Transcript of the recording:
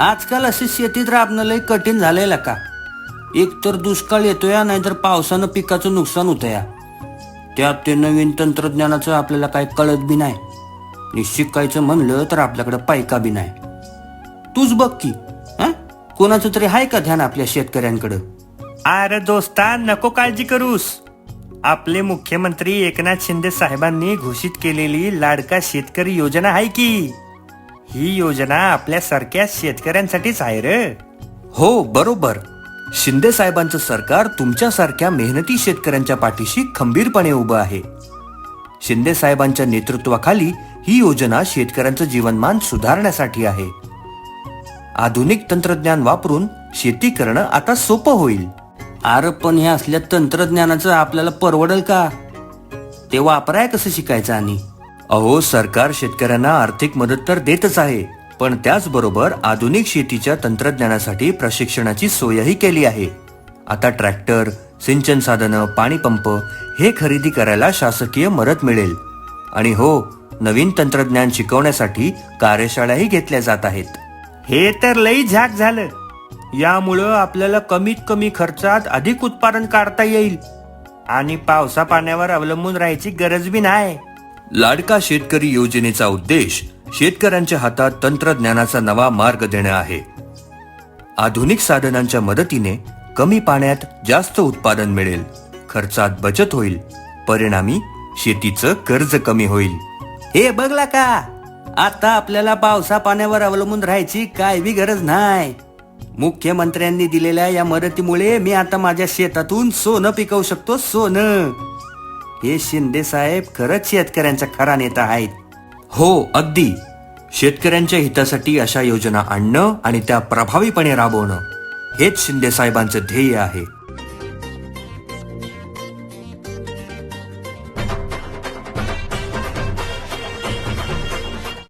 आजकाल अशी शेतीत राबणं लय कठीण झालेलं का? एक तर दुष्काळ येतोया नाहीतर पावसानं पिकाचं नुकसान होतं या त्यात ते नवीन तंत्रज्ञानाचं आपल्याला काही कळत बी नाही. आणि शिकायचं म्हणलं तर आपल्याकडे पायका बी नाही. तूच बघ की हं? कोणाचं तरी आहे का ध्यान आपल्या शेतकऱ्यांकडं? अरे दोस्ता नको काळजी करूस. आपले मुख्यमंत्री एकनाथ शिंदे साहेबांनी घोषित केलेली लाडका शेतकरी योजना आहे की? ही योजना आपल्यासारख्या शेतकऱ्यांसाठीच आहे रे. हो बरोबर. शिंदे साहेबांचं सरकार तुमच्यासारख्या मेहनती शेतकऱ्यांच्या पाठीशी खंबीरपणे उभं आहे. शिंदे साहेबांच्या नेतृत्वाखाली ही योजना शेतकऱ्यांचं जीवनमान सुधारण्यासाठी आहे. आधुनिक तंत्रज्ञान वापरून शेती करणं आता सोपं होईल. अरे पण हे असल्या तंत्रज्ञानाचं आपल्याला परवडेल का? ते वापराय कसं शिकायचं आणि? अहो सरकार शेतकऱ्यांना आर्थिक मदत तर देतच आहे पण त्याचबरोबर आधुनिक शेतीच्या तंत्रज्ञानासाठी प्रशिक्षणाची सोयही केली आहे. आता ट्रॅक्टर सिंचन साधनं पाणी पंप हे खरेदी करायला शासकीय मदत मिळेल. आणि हो नवीन तंत्रज्ञान शिकवण्यासाठी कार्यशाळाही घेतल्या जात आहेत. हे तर लई झाक झालं. यामुळं आपल्याला कमीत कमी खर्चात अधिक उत्पादन काढता येईल. आणि पावसा पाण्यावर अवलंबून राहायची गरज बी नाही. लाडका शेतकरी योजनेचा उद्देश शेतकऱ्यांच्या हातात तंत्रज्ञानाचा नवा मार्ग देणं आहे. आधुनिक साधनांच्या मदतीने कमी पाण्यात जास्त उत्पादन मिळेल. खर्चात बचत होईल. परिणामी शेतीचं कर्ज कमी होईल. हे बघला का? आता आपल्याला पावसा पाण्यावर अवलंबून राहायची काय बी गरज नाही. मुख्यमंत्र्यांनी दिलेल्या या मदतीमुळे मी आता माझ्या शेतातून सोनं पिकवू शकतो सोनं. हे शिंदे साहेब खरंच शेतकऱ्यांचा खरा नेता आहेत. हो अगदी. शेतकऱ्यांच्या हितासाठी अशा योजना आणणं आणि त्या प्रभावीपणे राबवणं हेच शिंदे साहेबांचं ध्येय आहे.